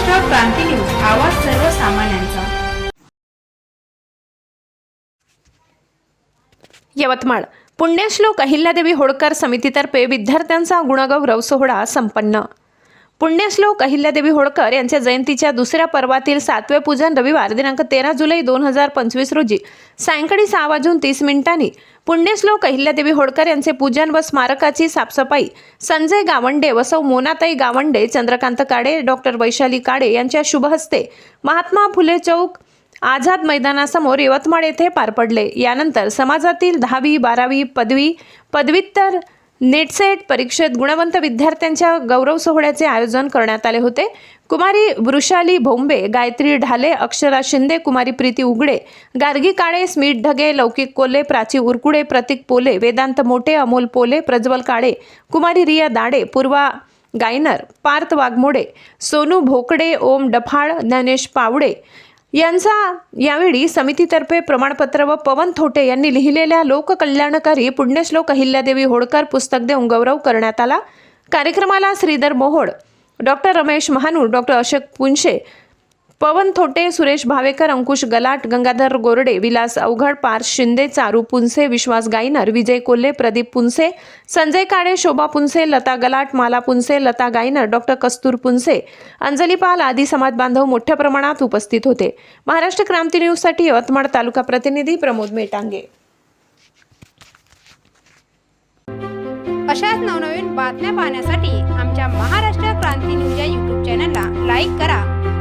क्रांती news आवाज सर्वसामान्यांचा. यवतमाळ. पुण्यश्लोक अहिल्यादेवी होळकर समितीतर्फे विद्यार्थ्यांचा गुणगौरव सोहळा संपन्न. पुण्यश्लोक अहिल्यादेवी होळकर यांच्या जयंतीच्या दुसऱ्या पर्वातील सातवे पूजन रविवार दिनांक तेरा जुलै दोन हजार पंचवीस रोजी. सायंकाळी सहा वाजून तीस मिनिटांनी पुण्यश्लोक अहिल्यादेवी होळकर यांचे पूजन व स्मारकाची साफसफाई. संजय गावंडे व सौ मोनाताई गावंडे चंद्रकांत काडे डॉक्टर वैशाली काडे यांच्या शुभहस्ते महात्मा फुले चौक आझाद मैदानासमोर यवतमाळ येथे पार पडले. यानंतर समाजातील दहावी बारावी पदवी पदव्युत्तर नेटसेट परीक्षेत गुणवंत विद्यार्थ्यांच्या गौरव सोहळ्याचे आयोजन करण्यात आले होते. कुमारी वृषाली भोंबे गायत्री ढाले अक्षरा शिंदे कुमारी प्रीती उगडे गार्गी काळे स्मित ढगे लौकिक कोल्हे प्राची उरकुडे प्रतीक पोले वेदांत मोठे अमोल पोले प्रज्वल काळे कुमारी रिया दाडे पूर्वा गायनर पार्थ वाघमोडे सोनू भोकडे ओम डफाळ ज्ञानेश पावडे यांचा यावेळी समितीतर्फे प्रमाणपत्र व पवन थोटे यांनी लिहिलेल्या लोककल्याणकारी पुण्यश्लोक अहिल्यादेवी होळकर पुस्तक देऊन गौरव करण्यात आला. कार्यक्रमाला श्रीधर मोहोड डॉक्टर रमेश महानूर डॉक्टर अशोक पुंशे पवन थोटे सुरेश भावेकर अंकुश गलाट गंगाधर गोरडे विलास अवघड पार शिंदे चारू पुनसे विश्वास गायनर विजय कोल्हे प्रदीप पुनसे संजय काळे शोभा पुनसे लता गलाट माला पुनसे लता गायनर डॉक्टर कस्तूर पुनसे अंजली पाल आदी समाज बांधव मोठ्या प्रमाणात उपस्थित होते. महाराष्ट्र क्रांती न्यूजसाठी यवतमाळ तालुका प्रतिनिधी प्रमोद मेटांगे. अशाच नवनवीन बातम्या पाहण्यासाठी आमच्या महाराष्ट्र क्रांती न्यूज या यूट्यूब चॅनलला लाईक करा.